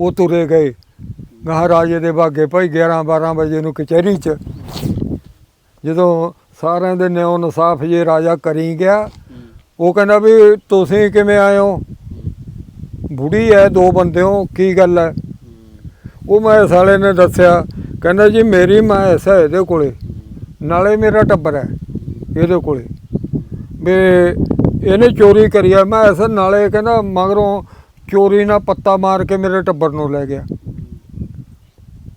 ਉਹ ਤੁਰੇ ਗਏ। ਗਾਹ ਰਾਜੇ ਦੇ ਬਾਗੇ ਭਾਈ 11 12 ਵਜੇ ਨੂੰ ਕਚਹਿਰੀ 'ਚ। ਜਦੋਂ ਸਾਰਿਆਂ ਦੇ ਨਿਉ ਇਨਸਾਫ ਜੇ ਰਾਜਾ ਕਰੀ ਗਿਆ ਉਹ ਕਹਿੰਦਾ ਵੀ ਤੁਸੀਂ ਕਿਵੇਂ ਆਏ ਹੋ? ਬੁੜੀ ਐ ਦੋ ਬੰਦੇ ਹੋ ਕੀ ਗੱਲ ਹੈ। ਉਹ ਮੈਂ ਸਾਲੇ ਨੇ ਦੱਸਿਆ ਕਹਿੰਦਾ ਜੀ ਮੇਰੀ ਮਾਂ ਐਸਾ ਇਹਦੇ ਕੋਲੇ ਨਾਲੇ ਮੇਰਾ ਟੱਬਰ ਹੈ ਇਹਦੇ ਕੋਲੇ। ਵੀ ਇਹਨੇ ਚੋਰੀ ਕਰੀ ਆ ਮੈਂ ਐਸਾ ਨਾਲੇ ਕਹਿੰਦਾ ਮਗਰੋਂ ਚੋਰੀ ਨਾਲ ਪੱਤਾ ਮਾਰ ਕੇ ਮੇਰੇ ਟੱਬਰ ਨੂੰ ਲੈ ਗਿਆ।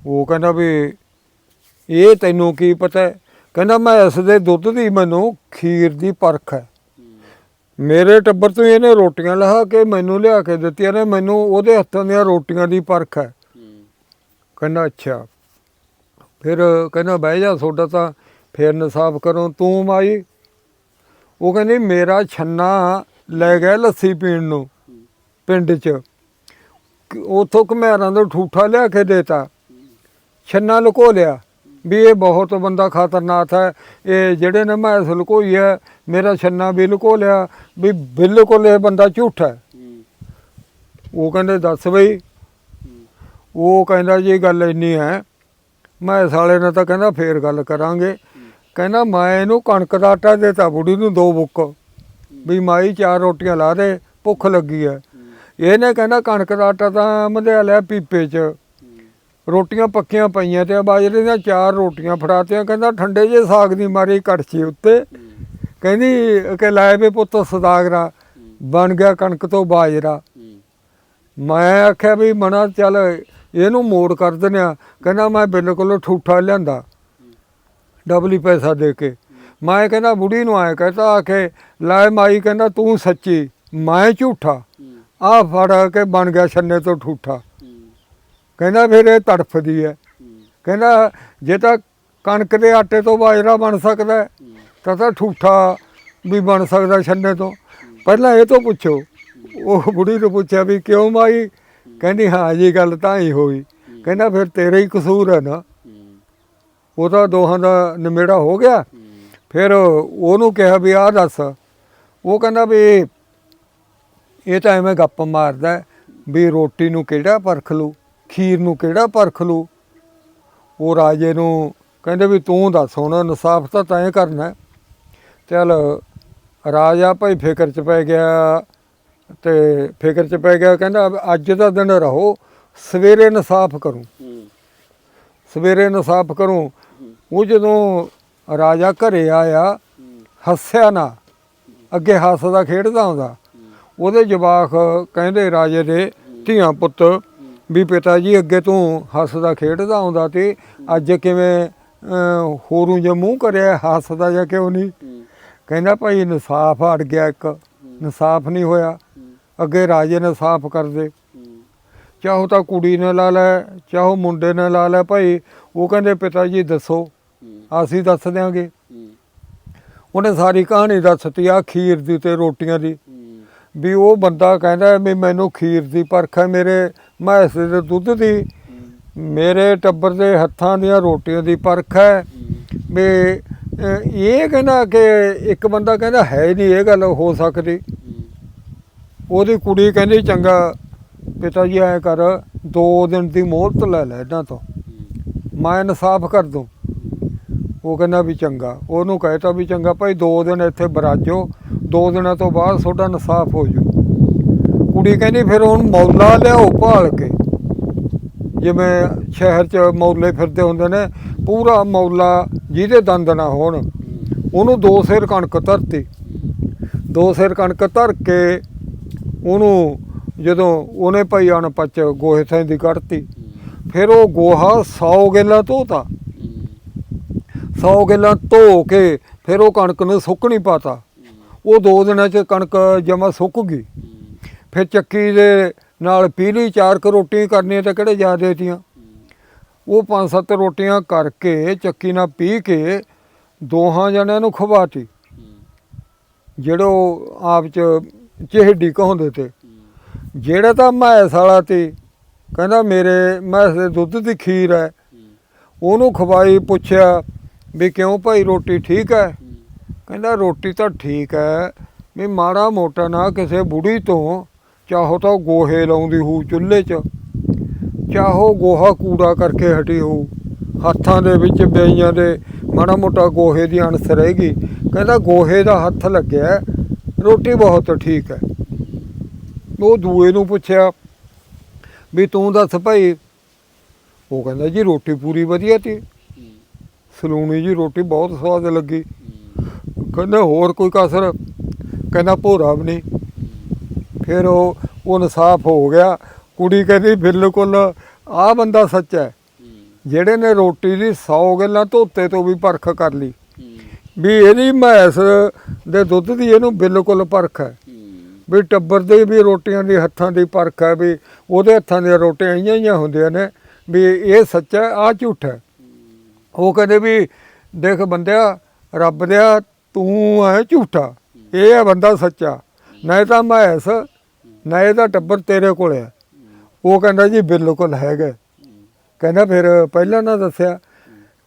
ਉਹ ਕਹਿੰਦਾ ਵੀ ਇਹ ਤੈਨੂੰ ਕੀ ਪਤਾ? ਕਹਿੰਦਾ ਮੈਂ ਇਸ ਦੇ ਦੁੱਧ ਦੀ ਮੈਨੂੰ ਖੀਰ ਦੀ ਪਰਖ ਹੈ। ਮੇਰੇ ਟੱਬਰ ਤੋਂ ਇਹਨੇ ਰੋਟੀਆਂ ਲਹਾ ਕੇ ਮੈਨੂੰ ਲਿਆ ਕੇ ਦਿੱਤੀਆਂ ਨੇ, ਮੈਨੂੰ ਉਹਦੇ ਹੱਥਾਂ ਦੀਆਂ ਰੋਟੀਆਂ ਦੀ ਪਰਖ ਹੈ। ਕਹਿੰਦਾ ਅੱਛਾ। ਫਿਰ ਕਹਿੰਦਾ ਬਹਿ ਜਾ ਤੁਹਾਡਾ ਤਾਂ, ਫੇਰ ਇਨਸਾਫ ਕਰੋ, ਤੂੰ ਮਾਈ। ਉਹ ਕਹਿੰਦੀ ਮੇਰਾ ਛੰਨਾ ਲੈ ਗਿਆ ਲੱਸੀ ਪੀਣ ਨੂੰ ਪਿੰਡ 'ਚ। ਕਿ ਉਥੋਂ ਘਮਿਆਰਾਂ ਤੋਂ ਠੂਠਾ ਲਿਆ ਕੇ ਦੇਤਾ। ਛੰਨਾ ਲੁਕੋ ਲਿਆ। ਵੀ ਇਹ ਬਹੁਤ ਬੰਦਾ ਖਤਰਨਾਕ ਹੈ। ਇਹ ਜਿਹੜੇ ਨੇ ਮੈਂ ਲੁਕੋਈ ਹੈ, ਮੇਰਾ ਛੰਨਾ ਵੀ ਲੁਕੋ ਲਿਆ, ਵੀ ਬਿਲਕੁਲ ਇਹ ਬੰਦਾ ਝੂਠਾ ਹੈ। ਉਹ ਕਹਿੰਦੇ, ਦੱਸ ਬਈ। ਉਹ ਕਹਿੰਦਾ, ਜੀ ਗੱਲ ਇੰਨੀ ਹੈ ਮੈਂ ਸਾਲੇ ਨੇ ਤਾਂ ਕਹਿੰਦਾ, ਫੇਰ ਗੱਲ ਕਰਾਂਗੇ। ਕਹਿੰਦਾ, ਮੈਂ ਇਹਨੂੰ ਕਣਕ ਦਾ ਆਟਾ ਦੇਤਾ, ਬੁੜੀ ਨੂੰ ਦੋ ਬੁੱਕ। ਵੀ ਮਾਈ, ਚਾਰ ਰੋਟੀਆਂ ਲਾ ਦੇ, ਭੁੱਖ ਲੱਗੀ ਹੈ। ਇਹਨੇ ਕਹਿੰਦਾ, ਕਣਕ ਦਾ ਆਟਾ ਤਾਂ ਮਧਿਆ ਲਿਆ ਪੀਪੇ 'ਚ। ਰੋਟੀਆਂ ਪੱਕੀਆਂ ਪਈਆਂ ਤੇ ਬਾਜਰੇ ਦੀਆਂ ਚਾਰ ਰੋਟੀਆਂ ਫੜਾਤੀਆਂ, ਕਹਿੰਦਾ ਠੰਡੇ ਜੇ ਸਾਗ ਦੀ ਮਾਰੀ ਕੜਛੀ ਉੱਤੇ। ਕਹਿੰਦੀ, ਕਿ ਲਾਏ ਵੇ ਪੁੱਤ ਸਦਾਗਰਾ, ਬਣ ਗਿਆ ਕਣਕ ਤੋਂ ਬਾਜਰਾ। ਮੈਂ ਆਖਿਆ ਵੀ ਮਨਾ, ਚੱਲ ਇਹਨੂੰ ਮੋੜ ਕਰ ਦਿੰਦੇ ਆ। ਕਹਿੰਦਾ, ਮੈਂ ਬਿਲਕੁਲ ਠੂਠਾ ਲਿਆਂਦਾ, ਡਬਲੀ ਪੈਸਾ ਦੇ ਕੇ। ਮੈਂ ਕਹਿੰਦਾ, ਬੁੜੀ ਨੂੰ ਆਇਆ ਕਹਤਾ, ਆਖੇ ਕੇ ਲੈ ਮਾਈ, ਕਹਿੰਦਾ, ਤੂੰ ਸੱਚੀ, ਮੈਂ ਝੂਠਾ। ਆ ਫੜ ਕੇ ਬਣ ਗਿਆ ਛੰਨੇ ਤੋਂ ਠੂਠਾ। ਕਹਿੰਦਾ ਫਿਰ ਇਹ ਤੜਫਦੀ ਹੈ। ਕਹਿੰਦਾ ਜੇ ਤਾਂ ਕਣਕ ਦੇ ਆਟੇ ਤੋਂ ਬਾਜਰਾ ਬਣ ਸਕਦਾ ਤਾਂ ਤਾਂ ਠੂਠਾ ਵੀ ਬਣ ਸਕਦਾ ਛੰਨੇ ਤੋਂ। ਪਹਿਲਾਂ ਇਹ ਤੋਂ ਪੁੱਛੋ, ਉਹ ਬੁੜੀ ਨੂੰ ਪੁੱਛਿਆ ਵੀ ਕਿਉਂ ਮਾਈ? ਕਹਿੰਦੀ, ਹਾਂ ਜੀ ਗੱਲ ਤਾਂ ਹੀ ਹੋਈ। ਕਹਿੰਦਾ, ਫਿਰ ਤੇਰਾ ਹੀ ਕਸੂਰ ਹੈ ਨਾ। ਉਹ ਤਾਂ ਦੋਹਾਂ ਦਾ ਨਿਮੇੜਾ ਹੋ ਗਿਆ। ਫਿਰ ਉਹਨੂੰ ਕਿਹਾ ਵੀ, ਆਹ ਦੱਸ। ਉਹ ਕਹਿੰਦਾ ਵੀ, ਇਹ ਤਾਂ ਐਵੇਂ ਗੱਪ ਮਾਰਦਾ ਵੀ ਰੋਟੀ ਨੂੰ ਕਿਹੜਾ ਪਰਖ ਲੂ ਖੀਰ ਨੂੰ ਕਿਹੜਾ ਪਰਖ ਲੂ ਉਹ ਰਾਜੇ ਨੂੰ ਕਹਿੰਦੇ ਵੀ ਤੂੰ ਦੱਸ, ਹੁਣ ਇਨਸਾਫ ਤਾਂ ਤੈਂ ਕਰਨਾ। ਹੈ। ਚੱਲ ਰਾਜਾ ਭਾਈ ਫਿਕਰ ਚ ਪੈ ਗਿਆ ਤੇ ਫਿਕਰ ਚ ਪੈ ਗਿਆ, ਕਹਿੰਦਾ ਅੱਜ ਦਾ ਦਿਨ ਰਹੋ, ਸਵੇਰੇ ਇਨਸਾਫ ਕਰੂੰ। ਸਵੇਰੇ ਇਨਸਾਫ ਕਰੂੰ। ਉਹ ਜਦੋਂ ਰਾਜਾ ਘਰੇ ਆਇਆ, ਹੱਸਿਆ ਨਾ, ਅੱਗੇ ਹੱਸਦਾ ਖੇਡਦਾ ਹੁੰਦਾ। ਉਹਦੇ ਜਵਾਕ ਕਹਿੰਦੇ ਰਾਜੇ ਦੇ, ਧੀਆਂ ਪੁੱਤ ਵੀ ਪਿਤਾ ਜੀ ਅੱਗੇ ਤੂੰ ਹੱਸਦਾ ਖੇਡਦਾ ਆਉਂਦਾ ਤੇ ਅੱਜ ਕਿਵੇਂ ਅਹ, ਹੋਰੂ ਜਿਹਾ ਮੂੰਹ ਕਰਿਆ ਹੱਸਦਾ ਜਾਂ ਕਿਉਂ ਨਹੀਂ? ਕਹਿੰਦਾ ਭਾਈ ਇਨਸਾਫ ਅੜ ਗਿਆ ਇੱਕ। ਇਨਸਾਫ ਨਹੀਂ ਹੋਇਆ। ਅੱਗੇ ਰਾਜੇ ਨੇ ਸਾਫ਼ ਕਰ ਚਾਹੋ ਤਾਂ ਕੁੜੀ ਨੇ ਲਾ ਲੈ ਚਾਹੋ ਮੁੰਡੇ ਨੇ ਲਾ ਲੈ ਭਾਈ ਉਹ ਕਹਿੰਦੇ ਪਿਤਾ ਜੀ ਦੱਸੋ। ਅਸੀਂ ਦੱਸ ਦਿਆਂਗੇ। ਉਹਨੇ ਸਾਰੀ ਕਹਾਣੀ ਦੱਸਤੀ ਆ ਖੀਰ ਦੀ ਤੇ ਰੋਟੀਆਂ ਦੀ। ਵੀ ਉਹ ਬੰਦਾ ਕਹਿੰਦਾ ਵੀ ਮੈਨੂੰ ਖੀਰ ਦੀ ਪਰਖ ਹੈ ਮੇਰੇ ਮੈਂ ਇਸ ਦੇ ਦੁੱਧ ਦੀ, ਮੇਰੇ ਟੱਬਰ ਦੇ ਹੱਥਾਂ ਦੀਆਂ ਰੋਟੀਆਂ ਦੀ ਪਰਖ ਹੈ। ਵੀ ਇਹ ਕਹਿੰਦਾ ਕਿ ਇੱਕ ਬੰਦਾ ਕਹਿੰਦਾ ਹੈ ਨਹੀਂ, ਇਹ ਗੱਲ ਹੋ ਸਕਦੀ। ਉਹਦੀ ਕੁੜੀ ਕਹਿੰਦੀ, ਚੰਗਾ ਪਿਤਾ ਜੀ, ਐ ਕਰ, ਦੋ ਦਿਨ ਦੀ ਮੋਹਲਤ ਲੈ ਲੈ ਇਹਨਾਂ ਤੋਂ। ਮੈਂ ਇਨਸਾਫ ਕਰ ਦੂੰ। ਉਹ ਕਹਿੰਦਾ ਵੀ ਚੰਗਾ। ਉਹਨੂੰ ਕਹਿਤਾ ਵੀ ਚੰਗਾ, ਭਾਈ ਦੋ ਦਿਨ ਇੱਥੇ ਬਰਾਜੋ, ਦੋ ਦਿਨਾਂ ਤੋਂ ਬਾਅਦ ਤੁਹਾਡਾ ਇਨਸਾਫ ਹੋ ਜੂ। ਕੁੜੀ ਕਹਿੰਦੀ ਫਿਰ ਹੁਣ ਮੌਲਾ ਲਿਆਓ ਭਾਲ ਕੇ। ਜਿਵੇਂ ਸ਼ਹਿਰ 'ਚ ਮੌਲੇ ਫਿਰਦੇ ਹੁੰਦੇ ਨੇ, ਪੂਰਾ ਮੌਲਾ ਜਿਹਦੇ ਦੰਦ ਨਾ ਹੋਣ, ਉਹਨੂੰ ਦੋ ਸਿਰ ਕਣਕ ਧਰਤੀ। ਦੋ ਸਿਰ ਕਣਕ ਧਰ ਕੇ ਉਹਨੂੰ ਜਦੋਂ ਉਹਨੇ ਭਾਈ ਅਣਪੱਚ ਗੋਹੇ ਥਾਂ ਦੀ ਕੱਢਤੀ, ਫਿਰ ਉਹ ਗੋਹਾ 100 ਗੇਲਾ ਧੋਤਾ। 100 ਗੇਲਾ ਧੋ ਕੇ ਫਿਰ ਉਹ ਕਣਕ ਨੂੰ ਸੁੱਕ ਨਹੀਂ ਪਾਤਾ। ਉਹ ਦੋ ਦਿਨਾਂ 'ਚ ਕਣਕ ਜਮਾ ਸੁੱਕ ਗਈ। ਫਿਰ ਚੱਕੀ ਦੇ ਨਾਲ ਪੀਲੀ ਚਾਰ ਕੁ ਰੋਟੀ ਕਰਨੀਆਂ ਤੇ ਕਿਹੜੇ ਜ਼ਿਆਦੇ ਤੀਆਂ? ਉਹ ਪੰਜ ਸੱਤ ਰੋਟੀਆਂ ਕਰਕੇ ਚੱਕੀ ਨਾਲ ਪੀ ਕੇ ਦੋਹਾਂ ਜਣਿਆਂ ਨੂੰ ਖਵਾਤੀ। ਜਿਹੜੋ ਆਪ ਚ ਚਿਹੜੀ ਕਹਾਉਂਦੇ ਤੇ। ਜਿਹੜਾ ਤਾਂ ਮੈਸ ਵਾਲਾ ਤੇ, ਕਹਿੰਦਾ ਮੇਰੇ ਮੈਸ ਦੇ ਦੁੱਧ ਦੀ ਖੀਰ ਹੈ। ਉਹਨੂੰ ਖਵਾਈ, ਪੁੱਛਿਆ ਵੀ ਕਿਉਂ ਭਾਈ ਰੋਟੀ ਠੀਕ ਹੈ? ਕਹਿੰਦਾ ਰੋਟੀ ਤਾਂ ਠੀਕ ਹੈ, ਵੀ ਮਾੜਾ ਮੋਟਾ ਨਾ ਕਿਸੇ ਬੁੜੀ ਤੋਂ ਚਾਹੋ ਤਾਂ ਗੋਹੇ ਲਾਉਂਦੀ ਹੋਊ ਚੁੱਲ੍ਹੇ 'ਚ ਚਾਹੋ ਗੋਹਾ ਕੂੜਾ ਕਰਕੇ ਹਟੀ ਹੋਊ। ਹੱਥਾਂ ਦੇ ਵਿੱਚ ਬਈਆਂ ਦੇ ਮਾੜਾ ਮੋਟਾ ਗੋਹੇ ਦੀ ਅਣਸ ਰਹੇਗੀ ਕਹਿੰਦਾ ਗੋਹੇ ਦਾ ਹੱਥ ਲੱਗਿਆ ਰੋਟੀ ਬਹੁਤ ਠੀਕ ਹੈ। ਉਹ ਦੂਏ ਨੂੰ ਪੁੱਛਿਆ ਵੀ ਤੂੰ ਦੱਸ ਭਾਈ? ਉਹ ਕਹਿੰਦਾ ਜੀ ਰੋਟੀ ਪੂਰੀ ਵਧੀਆ ਤੀ। ਸਲੂਣੀ ਜੀ ਰੋਟੀ ਬਹੁਤ ਸਵਾਦ ਲੱਗੀ। ਕਹਿੰਦਾ ਹੋਰ ਕੋਈ ਕਸਰ? ਕਹਿੰਦਾ ਭੋਰਾ ਵੀ ਨਹੀਂ। ਫਿਰ ਉਹ ਉਹ ਇਨਸਾਫ ਹੋ ਗਿਆ। ਕੁੜੀ ਕਹਿੰਦੀ ਬਿਲਕੁਲ ਆਹ ਬੰਦਾ ਸੱਚਾ ਹੈ। ਜਿਹੜੇ ਨੇ ਰੋਟੀ ਦੀ 100 ਗੱਲਾਂ ਧੋਤੇ ਤੋਂ ਵੀ ਪਰਖ ਕਰ ਲਈ। ਵੀ ਇਹਦੀ ਮੈਸ ਦੇ ਦੁੱਧ ਦੀ ਇਹਨੂੰ ਬਿਲਕੁਲ ਪਰਖ ਹੈ। ਵੀ ਟੱਬਰ ਦੇ ਵੀ ਰੋਟੀਆਂ ਦੀ ਹੱਥਾਂ ਦੀ ਪਰਖ ਹੈ ਵੀ ਉਹਦੇ ਹੱਥਾਂ ਦੀਆਂ ਰੋਟੀਆਂ ਇਆਂ ਇਆਂ ਹੁੰਦੀਆਂ ਨੇ ਵੀ ਇਹ ਸੱਚਾ ਆ ਝੂਠ ਹੈ। ਉਹ ਕਹਿੰਦੇ ਵੀ ਦੇਖ ਬੰਦਿਆ ਰੱਬ ਦਿਆ ਤੂੰ ਹੈ ਝੂਠਾ। ਇਹ ਹੈ ਬੰਦਾ ਸੱਚਾ। ਨਹੀਂ ਤਾਂ ਮੈਸ ਨਾ ਇਹਦਾ ਟੱਬਰ ਤੇਰੇ ਕੋਲ ਹੈ ਉਹ ਕਹਿੰਦਾ ਜੀ ਬਿਲਕੁਲ ਹੈਗਾ। ਕਹਿੰਦਾ ਫਿਰ ਪਹਿਲਾਂ ਨਾ ਦੱਸਿਆ।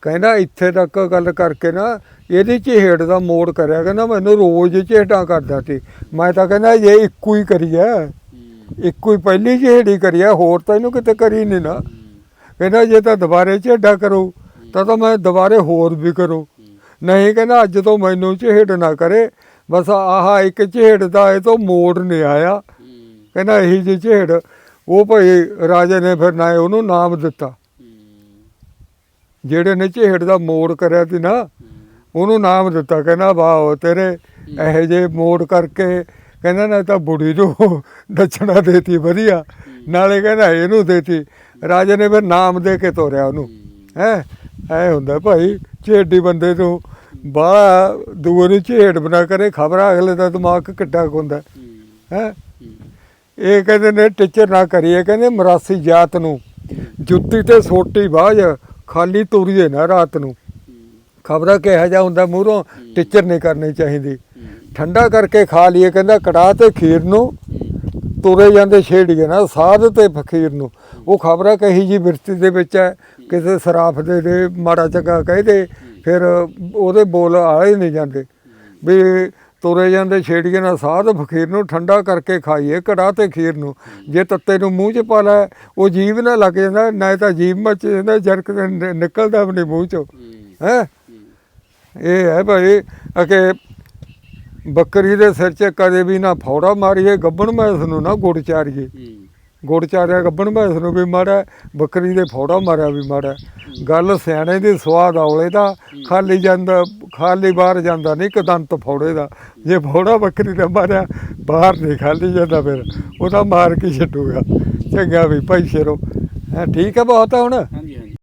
ਕਹਿੰਦਾ ਇੱਥੇ ਤੱਕ ਗੱਲ ਕਰਕੇ ਨਾ ਇਹਦੀ ਝੇੜ ਦਾ ਮੋੜ ਕਰਿਆ। ਕਹਿੰਦਾ ਮੈਨੂੰ ਰੋਜ਼ ਝੇੜਾਂ ਕਰਦਾ ਸੀ। ਮੈਂ ਤਾਂ ਕਹਿੰਦਾ ਇਹ ਇੱਕੋ ਹੀ ਕਰੀ ਹੈ ਇੱਕੋ ਹੀ ਪਹਿਲੀ ਝੇੜੀ ਕਰੀ ਹੈ ਹੋਰ ਤਾਂ ਇਹਨੂੰ ਕਿਤੇ ਕਰੀ ਨਹੀਂ ਨਾ। ਕਹਿੰਦਾ ਜੇ ਤਾਂ ਦੁਬਾਰੇ ਝੇਡਾ ਕਰੋ, ਤਾਂ ਤਾਂ ਮੈਂ ਦੁਬਾਰੇ ਹੋਰ ਵੀ ਕਰੋ। ਨਹੀਂ ਕਹਿੰਦਾ ਅੱਜ ਤੋਂ ਮੈਨੂੰ ਝੇੜ ਨਾ ਕਰੇ। ਬਸ ਆਹ ਇੱਕ ਝੇੜ ਦਾ ਇਹ ਤੋਂ ਮੋੜ ਨਹੀਂ ਆਇਆ। ਕਹਿੰਦਾ ਇਹੀ ਜਿਹੀ ਝੇੜ। ਉਹ ਭਾਈ ਰਾਜੇ ਨੇ ਫਿਰ ਨਾ ਉਹਨੂੰ ਨਾਮ ਦਿੱਤਾ। ਜਿਹੜੇ ਨੇ ਝੇੜ ਦਾ ਮੋੜ ਕਰਿਆ ਸੀ ਨਾ, ਉਹਨੂੰ ਨਾਮ ਦਿੱਤਾ। ਕਹਿੰਦਾ, ਵਾਹ ਤੇਰੇ ਇਹੋ ਜੇ ਮੋੜ ਕਰਕੇ ਕਹਿੰਦਾ, ਨਾ ਤਾਂ ਬੁੜੀ ਨੂੰ ਦੱਛਣਾ ਦੇਤੀ, ਵਧੀਆ। ਨਾਲੇ ਕਹਿੰਦਾ ਇਹਨੂੰ ਦੇਤੀ। ਰਾਜੇ ਨੇ ਫਿਰ ਨਾਮ ਦੇ ਕੇ ਤੋਰਿਆ ਉਹਨੂੰ। ਹੈ? ਐ ਹੁੰਦਾ ਭਾਈ ਝੇਡੀ ਬੰਦੇ ਤੋਂ ਬਾਹਲਾ ਦੂਏ ਨੂੰ ਝੇੜ ਬਣਾ ਕਰੇ, ਖਬਰ ਅਗਲੇ ਦਾ ਦਿਮਾਗ ਕਿੱਡਾ ਹੁੰਦਾ। ਹੈ? ਇਹ ਕਹਿੰਦੇ ਨੇ, ਟੀਚਰ ਨਾ ਕਰੀਏ। ਕਹਿੰਦੇ ਮਰਾਸੀ ਜਾਤ ਨੂੰ, ਜੁੱਤੀ ਤੇ ਸੋਟੀ ਬਾਝ ਖਾਲੀ ਤੁਰੀਏ ਨਾ ਰਾਤ ਨੂੰ। ਖਬਰਾਂ ਕਿਹਾ ਜਾ ਹੁੰਦਾ ਮੂਹਰੋਂ, ਟੀਚਰ ਨਹੀਂ ਕਰਨੀ ਚਾਹੀਦੀ। ਠੰਡਾ ਕਰਕੇ ਖਾ ਲਈਏ, ਕਹਿੰਦਾ ਕੜਾਹ ਤੇ ਖੀਰ ਨੂੰ ਤੁਰੇ ਜਾਂਦੇ ਛੇੜੀਏ ਨਾ, ਸਾਧ ਤੇ ਫਕੀਰ ਨੂੰ। ਉਹ ਖਬਰਾਂ ਕਹੀ ਜੀ ਬਿਰਤੀ ਦੇ ਵਿੱਚ ਹੈ, ਕਿਸੇ ਸਰਾਫ ਦੇ ਦੇ ਮਾੜਾ ਚੰਗਾ ਕਹਦੇ, ਫਿਰ ਉਹਦੇ ਬੋਲ ਆਲੇ ਨਹੀਂ ਜਾਂਦੇ। ਵੀ ਤੁਰੇ ਜਾਂਦੇ ਛੇੜੀਏ ਨਾ ਸਾਧ ਫਕੀਰ ਨੂੰ, ਠੰਡਾ ਕਰਕੇ ਖਾਈਏ ਕੜਾਹ ਤੇ ਖੀਰ ਨੂੰ। ਜੇ ਤੱਤੇ ਨੂੰ ਮੂੰਹ 'ਚ ਪਾ ਲੈ, ਉਹ ਜੀਵ ਨਾ ਲੱਗ ਜਾਂਦਾ, ਨਾ ਤਾਂ ਜੀਵ ਮੱਚ ਜਾਂਦਾ, ਜਰਕ ਤੇ ਨਿਕਲਦਾ ਆਪਣੇ ਮੂੰਹ 'ਚੋਂ। ਹੈ? ਇਹ ਹੈ ਭਾਈ, ਅਕੇ ਬੱਕਰੀ ਦੇ ਸਿਰ 'ਚ ਕਦੇ ਵੀ ਨਾ ਫੌੜਾ ਮਾਰੀਏ ਗੱਬਣ ਮੈਸ ਨੂੰ ਨਾ ਗੁੜ ਚਾਰੀਏ। ਗੁੜ ਚਾਰਿਆ ਗੱਬਣ ਮੈਸ ਨੂੰ ਵੀ ਮਾੜਾ ਬੱਕਰੀ ਦੇ ਫੋੜਾ ਮਾਰਿਆ ਵੀ ਮਾੜਾ ਗੱਲ ਸਿਆਣੇ ਦੀ ਸਵਾਦ ਔਲੇ ਦਾ ਖਾਲੀ ਜਾਂਦਾ ਖਾਲੀ ਬਾਹਰ ਜਾਂਦਾ ਨਹੀਂ ਇੱਕ ਦੰਤ ਫੋੜੇ ਦਾ। ਜੇ ਫੌੜਾ ਬੱਕਰੀ ਦਾ ਮਾਰਿਆ ਬਾਹਰ ਨਹੀਂ ਖਾਲੀ ਜਾਂਦਾ ਫਿਰ ਉਹਦਾ ਮਾਰ ਕੇ ਛੱਡੂਗਾ। ਚੰਗਾ ਵੀ ਭਾਈ ਸ਼ੇਰੋ। ਹੈਂ, ਠੀਕ ਹੈ ਬਹੁਤ ਆ ਹੁਣ?